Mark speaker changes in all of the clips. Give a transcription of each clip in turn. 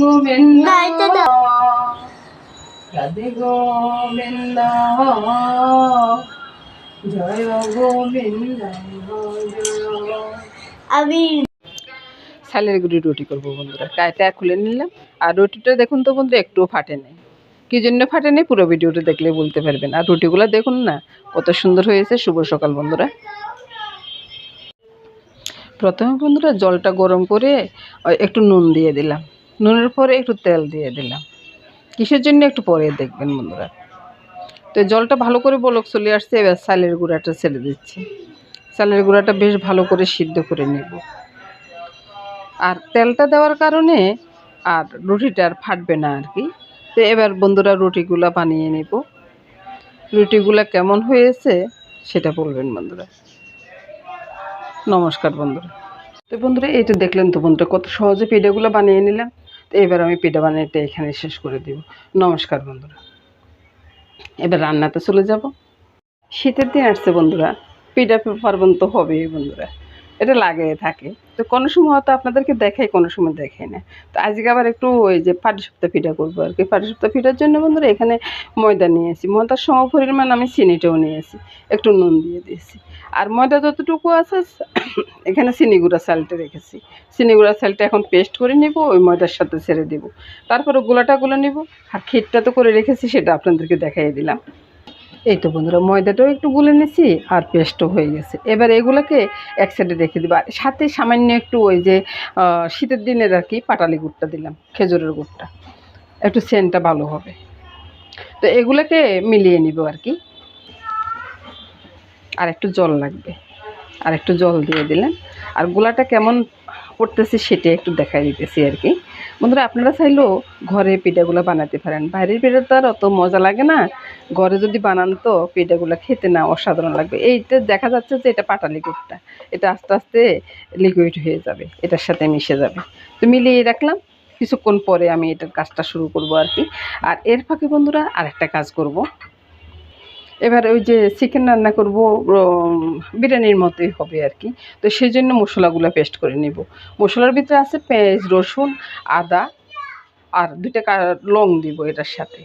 Speaker 1: গোবিন্দ
Speaker 2: রাধে সালের গুড়ি রুটি করব বন্ধুরা। কায়টা খুলে নিলাম। আর রুটিটা দেখুন তো বন্ধুরা একটুও ফাটে নেই। কি জন্য ফাটে নেই পুরো ভিডিওটা দেখলে বলতে পারবেন। আর রুটিগুলো দেখুন না, কত সুন্দর হয়েছে। শুভ সকাল বন্ধুরা। প্রথমে বন্ধুরা জলটা গরম করে একটু নুন দিয়ে দিলাম। নুনের পরে একটু তেল দিয়ে দিলাম। কিসের জন্য একটু পরে দেখবেন বন্ধুরা। তো জলটা ভালো করে বলক চলে আসছে, এবার চালের গুঁড়াটা ছেড়ে দিচ্ছি। চালের গুঁড়াটা বেশ ভালো করে সিদ্ধ করে নেব। আর তেলটা দেওয়ার কারণে আর রুটিটা আর ফাটবে না আর কি। তো এবার বন্ধুরা রুটিগুলা বানিয়ে নেব। রুটিগুলা কেমন হয়েছে সেটা বলবেন বন্ধুরা। নমস্কার বন্ধুরা। তো বন্ধুরা, এই তো দেখলেন তো বন্ধুরা, কত সহজে পিঠাগুলো বানিয়ে নিলাম। তো এবার আমি পিঠা বানিয়েটা এখানে শেষ করে দিব। নমস্কার বন্ধুরা। এবার রান্নাতে চলে যাব। শীতের দিন আসছে বন্ধুরা পিঠা পার্বণ তো হবেই বন্ধুরা। এটা লাগিয়ে থাকে। তো কোনো সময় হয়তো আপনাদেরকে দেখাই কোনো সময় দেখাই না। তো আজকে আবার একটু ওই যে পাটিসাপ্তা পিঠা করব আর কি। পাটিসাপ্তা পিঠার জন্য বন্ধুরা এখানে ময়দা নিয়েছি ময়দার সম পরিমাণ আমি চিনিটাও নিয়ে নিয়েছি একটু নুন দিয়ে দিয়েছি। আর ময়দা যতটুকু আছে, এখানে চিনি গুঁড়া চালটা রেখেছি। চিনি গুঁড়া চালটা এখন পেস্ট করে নিব, ওই ময়দার সাথে ছেড়ে দিব। তারপরে গোলাটা গুলো নিব। আর ক্ষীরটা তো করে রেখেছি, সেটা আপনাদেরকে দেখাই দিলাম। এই তো বন্ধুরা, ময়দাটাও একটু গুলে নিছি আর পেস্টও হয়ে গেছে। এবার এগুলোকে এক সাইডে রেখে দিব। আর সাথে সামান্য একটু ওই যে শীতের দিনের আর কি পাটালি গুড়টা দিলাম, খেজুরের গুড়টা। একটু সেন্টটা ভালো হবে। তো এগুলোকে মিলিয়ে নিব আর কি। আর একটু জল লাগবে। আর একটু জল দিয়ে দিলেন আর গোলাটা কেমন করতেছি সেটা একটু দেখাই দিতেছি আর কি। বন্ধুরা, আপনারা চাইলেও ঘরে পিঠাগুলো বানাতে পারেন। বাইরের পিঠা তো আর অত মজা লাগে না। ঘরে যদি বানান তো পিঠাগুলো খেতে না অসাধারণ লাগবে। এইটা দেখা যাচ্ছে যে এটা পাটা লিকুইডটা। এটা আস্তে আস্তে লিকুইড হয়ে যাবে, এটার সাথে মিশে যাবে। তো মিলিয়ে রাখলাম। কিছুক্ষণ পরে আমি এটার কাজটা শুরু করব আর কি। আর এর ফাঁকে বন্ধুরা আরেকটা কাজ করব। এবার ওই যে চিকেন রান্না করব বিরিয়ানির মতোই হবে আর কি। তো সেই জন্য মশলাগুলো পেস্ট করে নিব। মশলার ভিতরে আছে পেঁয়াজ, রসুন, আদা, আর দুইটা লং দিব এটার সাথে।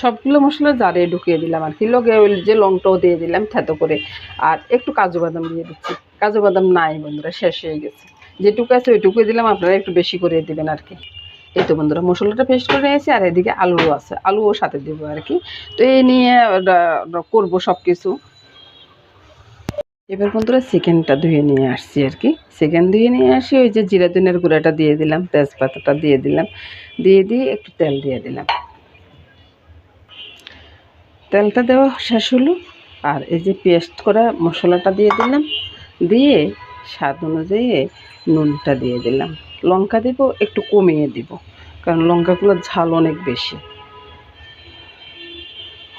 Speaker 2: সবগুলো মশলা জারে ঢুকিয়ে দিলাম আর কি। লগে ওই যে লংটাও দিয়ে দিলাম থেতো করে। আর একটু কাজু বাদাম দিয়ে দিচ্ছি। কাজু বাদাম নাই বন্ধুরা, শেষ হয়ে গেছে। যেটুকু আছে ওইটুকু দিলাম, আপনারা একটু বেশি করে দেবেন আর কি। এই তো বন্ধুরা, মশলাটা পেস্ট করে নিয়েছি আর এদিকে আলুও আছে। আলুও সাথে দেবো আর কি। তো এই নিয়ে করব সব কিছু এবার বন্ধুরা চিকেনটা ধুয়ে নিয়ে আসছি আর কি। চিকেন ধুয়ে নিয়ে আসি, ওই যে জিরা দিনের গুঁড়াটা দিয়ে দিলাম, তেজপাতাটা দিয়ে দিলাম। দিয়ে দিয়ে একটু তেল দিয়ে দিলাম। তেলটা দেওয়া শেষ হলো আর এই যে পেস্ট করা মশলাটা দিয়ে দিলাম। দিয়ে স্বাদ অনুযায়ী নুনটা দিয়ে দিলাম। লঙ্কা দিব, একটু কমিয়ে দিব, কারণ লঙ্কাগুলোর ঝাল অনেক বেশি।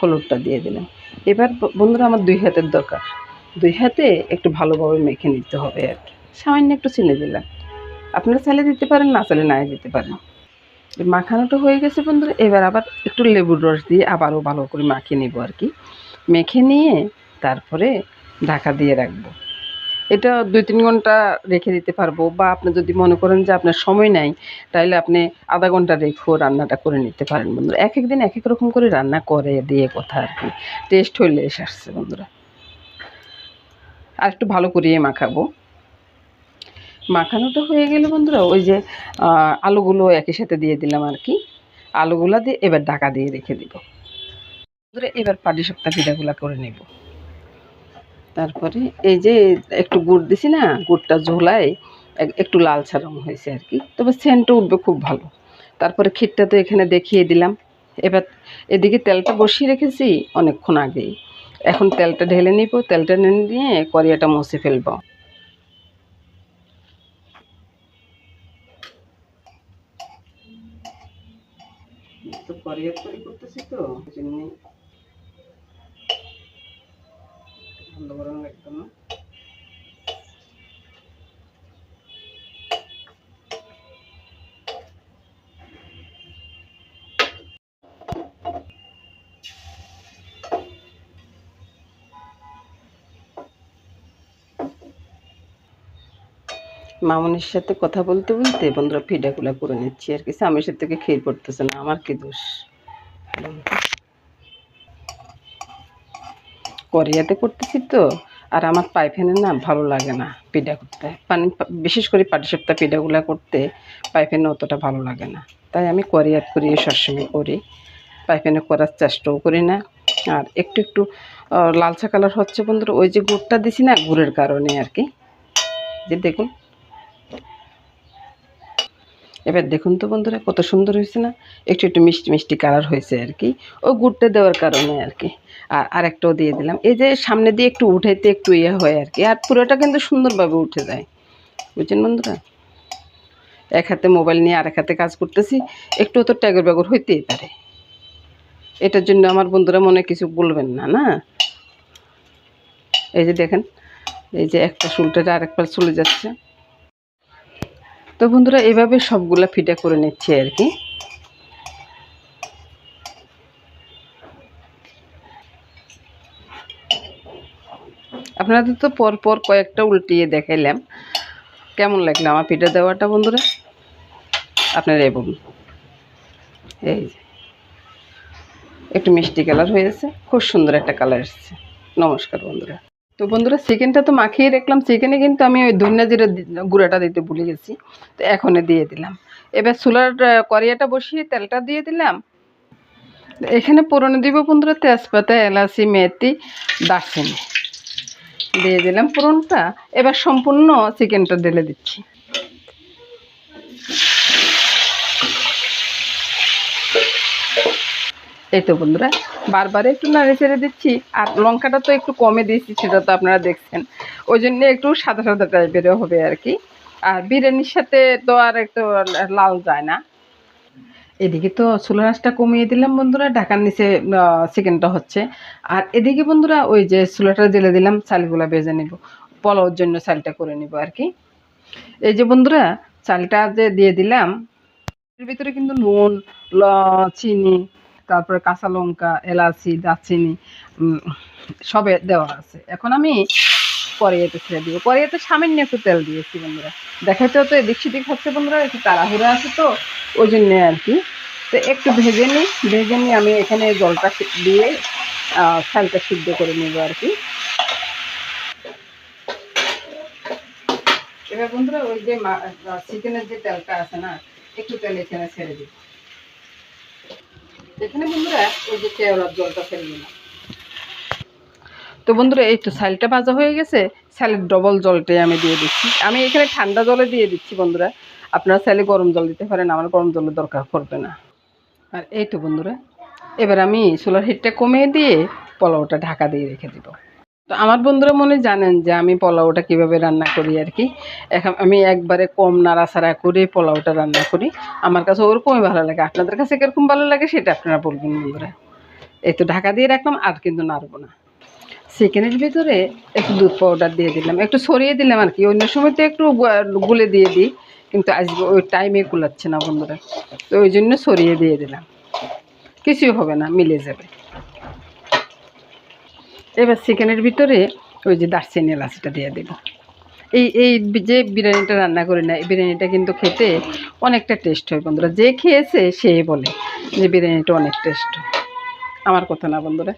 Speaker 2: হলুদটা দিয়ে দিলাম। এবার বন্ধুরা, আমার দুই হাতের দরকার। দুই হাতে একটু ভালোভাবে মেখে নিতে হবে আর কি। সামান্য একটু চিনি দিলাম। আপনারা চাইলে দিতে পারেন, না চাইলে নাই দিতে পারেন। মাখানোটা হয়ে গেছে বন্ধুরা, এবার আবার একটু লেবুর রস দিয়ে আবারও ভালো করে মাখিয়ে নেব আর কি। মেখে নিয়ে তারপরে ঢাকা দিয়ে রাখব। এটা দুই তিন ঘণ্টা রেখে দিতে পারব বা আপনি যদি মনে করেন যে আপনার সময় নাই তাহলে আপনি আধা ঘণ্টা রেখেও রান্নাটা করে নিতে পারেন বন্ধুরা। এক এক দিন এক এক রকম করে রান্না করে দিয়ে কথা আর কি। টেস্ট হইলে এসে আসছে বন্ধুরা। আর একটু ভালো করিয়ে মাখাবো। মাখানোটা হয়ে গেলে বন্ধুরা, ওই যে আলুগুলো একই সাথে দিয়ে দিলাম আর কি। আলুগুলা দিয়ে এবার ঢাকা দিয়ে রেখে দিব। বন্ধুরা, এবার পাটি সপ্তাহ পিঠাগুলা করে নেব। তারপরে এই যে একটু গুড় দিছি না, গুড়টা ঝোলায়, এক- একটু লালচা রং হয়েছে আর কি। তবে সেন্টটা উঠবে খুব ভালো। তারপরে ক্ষীরটা তো এখানে দেখিয়ে দিলাম। এবার এদিকে তেলটা বসিয়ে রেখেছি অনেকক্ষণ আগেই। এখন তেলটা ঢেলে নিব, তেলটা নিয়ে করিয়াটা মুছে ফেলব। তো করিয়ার তৈরি করতেছি তো লাগতো না মামনির সাথে কথা বলতে বলতে বন্ধুরা পিঠাগুলা করে নিচ্ছি আর কি। স্বামীর সাথে খেয়ে পড়তেছে না, আমার কি দোষ? কোরিয়াতে করতেছি তো, আর আমার পাইফেনে না ভালো লাগে না পিঠা করতে। পানি বিশেষ করে পাটি সপ্তাহ পিঠাগুলো করতে পাইফেনে অতটা ভালো লাগে না। তাই আমি করিয়াত করি, সবসময় করি। পাইফেনে করার চেষ্টাও করি না। আর একটু একটু লালচা কালার হচ্ছে বন্ধুরা, ওই যে গুড়টা দিছি না, গুড়ের কারণে আর কি। যে দেখুন এবার দেখুন তো বন্ধুরা, কত সুন্দর হয়েছে না? একটু একটু মিষ্টি মিষ্টি কালার হয়েছে আর কি। ও গুড়টা দেওয়ার কারণে আর কি। আর আরেকটাও দিয়ে দিলাম। এই যে সামনে দিয়ে একটু উঠাইতে একটু ইয়ে হয় আর কি। আর পুরোটা কিন্তু সুন্দরভাবে উঠে যায়। বুঝছেন বন্ধুরা? এক হাতে মোবাইল নিয়ে আরেক হাতে কাজ করতেছি। একটু তো ট্যাগর ব্যাগর হইতেই পারে। এটার জন্য আমার বন্ধুরা মনে কিছু বলবেন না না? এই যে দেখেন, এই যে একটা চুলটা আরেকবার চলে যাচ্ছে। তো বন্ধুরা, এভাবে সবগুলা ফিটা করে নিচ্ছি আর কি। আপনাদের তো পর পর কয়েকটা উল্টিয়ে দেখাইলাম। কেমন লাগল আমার পিঠা দেওয়াটা বন্ধুরা? আপনারা বলুন। এই একটু মিষ্টি কালার হয়েছে খুব সুন্দর একটা কালার এসেছে। নমস্কার বন্ধুরা। তো বন্ধুরা চিকেনটা তো মাখিয়ে রাখলাম। চিকেনে কিন্তু আমি ওই ধনিয়া জিরা গুঁড়াটা দিতে ভুলে গেছি। তো এখনই দিয়ে দিলাম। এবার চুলার করিয়াটা বসিয়ে তেলটা দিয়ে দিলাম। এখানে পুরনো দিব বন্ধুরা তেজপাতা, এলাচি, মেথি, দারচিনি। দিয়ে দিলাম পুরনটা এবার সম্পূর্ণ চিকেনটা ঢেলে দিচ্ছি। এই তো বন্ধুরা বারবার একটু নাড়ে ছেড়ে দিচ্ছি, আর লঙ্কাটা তো একটু কমে দিয়েছি, সেটা তো আপনারা দেখছেন। ওই জন্য একটু সাদা সাদা টাইপের হবে আর কি। আর বিরিয়ানির সাথে তো আর একটু লাল যায় না। এদিকে তো চুলা আঁচটা কমিয়ে দিলাম বন্ধুরা, ঢাকার নিচে চিকেনটা হচ্ছে। আর এদিকে বন্ধুরা ওই যে চুলাটা জেলে দিলাম, চালগুলা বেজে নিব। পোলাওর জন্য চালটা করে নিব আর কি। এই যে বন্ধুরা, চালটা যে দিয়ে দিলাম, এর ভিতরে কিন্তু নুন চিনি তারপরে কাঁচা লঙ্কা, এলাচি, দারচিনি সবে দেওয়া আছে। এখন আমি কড়াইতে ছেড়ে দিব। কড়াইতে সামান্য একটু তেল দিয়েছি বন্ধুরা। দেখাতে তো এদিক সেদিক হচ্ছে বন্ধুরা, একটু তাড়াহুড়া আছে তো ওই জন্যে আর কি। তো একটু ভেজে নিই, ভেজে নিয়ে আমি এখানে জলটা দিয়ে চালটা সিদ্ধ করে নেব আর কি। এবার বন্ধুরা ওই যে চিকেনের যে তেলটা আছে না, একটু তেল এখানে ছেড়ে দিব এখানে বন্ধুরা, ওই যে জলটা ফেলে দিলাম। তো বন্ধুরা, এই তো সাইলটা ভাজা হয়ে গেছে। স্যালের ডবল জলটাই আমি দিয়ে দিচ্ছি। আমি এখানে ঠান্ডা জলে দিয়ে দিচ্ছি বন্ধুরা। আপনারা স্যালে গরম জল দিতে পারেন, আমার গরম জলের দরকার পড়বে না। আর এই তো বন্ধুরা, এবার আমি সোলার হিটটা কমিয়ে দিয়ে পোলাওটা ঢাকা দিয়ে রেখে দিব। তো আমার বন্ধুরা মনে জানেন যে আমি পোলাওটা কীভাবে রান্না করি আর কি। এখন আমি একবারে কম নাড়াচাড়া করে পোলাওটা রান্না করি। আমার কাছে ওরকমই ভালো লাগে। আপনাদের কাছে কীরকম ভালো লাগে সেটা আপনারা বলবেন বন্ধুরা। এই তো ঢাকা দিয়ে রাখলাম, আর কিন্তু নাড়বো না। চিকেনের ভিতরে একটু দুধ পাউডার দিয়ে দিলাম। একটু ছড়িয়ে দিলাম আর কি। অন্য সময় তো একটু গুলে দিয়ে দিই। কিন্তু আজকে ওই টাইমে কুলাচ্ছে না বন্ধুরা। তো ওই জন্য ছড়িয়ে দিয়ে দিলাম। কিছুই হবে না, মিলে যাবে। এবার চিকেনের ভিতরে ওই যে দারচিনি এলাচটা দিয়ে দেব। এই এই যে বিরিয়ানিটা রান্না করি না, এই বিরিয়ানিটা কিন্তু খেতে অনেকটা টেস্ট হয় বন্ধুরা। যে খেয়েছে সে বলে যে বিরিয়ানিটা অনেক টেস্ট আমার কথা না বন্ধুরা।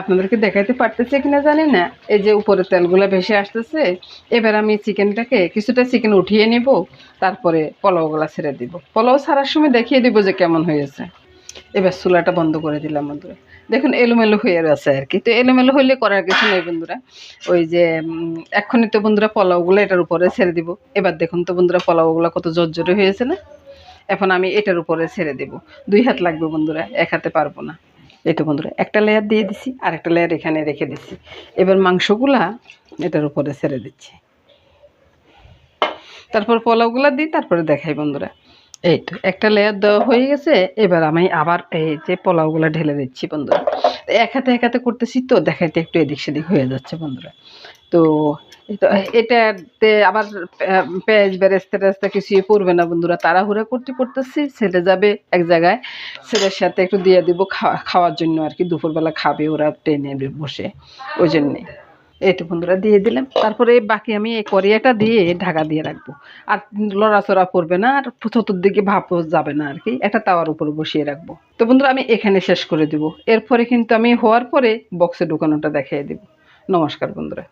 Speaker 2: আপনাদেরকে দেখাইতে পারতেছে কিনা জানি না। এই যে উপরে তেলগুলো ভেসে আসতেছে, এবার আমি চিকেনটাকে কিছুটা চিকেন উঠিয়ে নেব, তারপরে পোলাওগুলো ছেড়ে দিব। পোলাও ছাড়ার সময় দেখিয়ে দিব যে কেমন হয়েছে। এবার চুলাটা বন্ধ করে দিলাম বন্ধুরা। দেখুন এলোমেলো হয়ে আছে আর কি। তো এলোমেলো হইলে করার কিছু নেই বন্ধুরা। ওই যে এক্ষুনি তো বন্ধুরা পোলাওগুলো এটার উপরে ছেড়ে দিব। এবার দেখুন তো বন্ধুরা পোলাওগুলো কত জর্জরে হয়েছে না? এখন আমি এটার উপরে ছেড়ে দেব। দুই হাত লাগবে বন্ধুরা, এক হাতে পারব না। এই তো বন্ধুরা, একটা লেয়ার দিয়ে দিছি আর একটা লেয়ার এখানে রেখে দিছি। এবার মাংসগুলা এটার উপরে ছেড়ে দিচ্ছি। তারপর পোলাওগুলা দিই, তারপরে দেখাই বন্ধুরা। এই তো, একটা লেয়ার দেওয়া হয়ে গেছে, এবার আমি আবার এই যে পোলাওগুলো ঢেলে দিচ্ছি বন্ধুরা। এক হাতে এক হাতে করতেছি তো, দেখাইতে একটু এদিক সেদিক হয়ে যাচ্ছে বন্ধুরা। তো এটাতে আবার পেঁয়াজ, বেরেস্তে টেস্তে কিছুই পড়বে না বন্ধুরা। তাড়াহুড়া করতে করতেছি, ছেলে যাবে এক জায়গায়। ছেলের সাথে একটু দিয়ে দিব খাওয়া, খাওয়ার জন্য আর কি, দুপুরবেলা খাবে ওরা ট্রেনে বসে, ওই জন্যে এই বন্ধুরা দিয়ে দিলাম। তারপরে বাকি আমি এই করিয়াটা দিয়ে ঢাকা দিয়ে রাখব। আর লড়াচড়া করবে না, আর চতুর্দিকে ভাপও যাবে না আর কি। একটা তাওয়ার উপর বসিয়ে রাখব। তো বন্ধুরা, আমি এখানে শেষ করে দিব। এরপরে কিন্তু আমি হওয়ার পরে বক্সে ঢুকানোটা দেখিয়ে দিব। নমস্কার বন্ধুরা।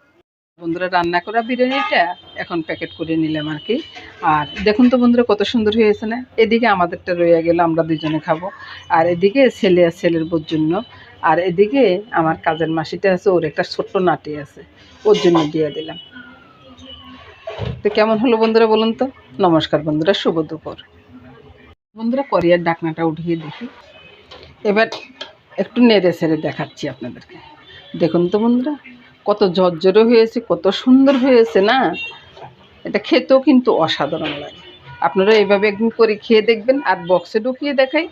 Speaker 2: বন্ধুরা, রান্না করা বিরিয়ানিটা এখন প্যাকেট করে নিলাম আর কি। আর দেখুন তো বন্ধুরা, কত সুন্দর হয়েছে না? এদিকে আমাদেরটা রয়ে গেল, আমরা দুজনে খাব। আর এদিকে ছেলে আর ছেলের বোর জন্য আর এদিকে আমার কাজের মাসিটা আছে, ওর একটা ছোট্ট নাটি আছে, ওর জন্য দিয়ে দিলাম। তো কেমন হলো বন্ধুরা বলুন তো? নমস্কার বন্ধুরা, শুভ দুপুর। বন্ধুরা করিয়ার ডাকনাটা উঠিয়ে দেখি। এবার একটু নেড়ে ছেড়ে দেখাচ্ছি আপনাদেরকে। দেখুন তো বন্ধুরা, কত ঝরঝরে হয়েছে, কত সুন্দর হয়েছে না? এটা খেতেও কিন্তু অসাধারণ লাগে। আপনারা এইভাবে একদিন করে খেয়ে দেখবেন, আর বক্সে ঢুকিয়ে দেখাই।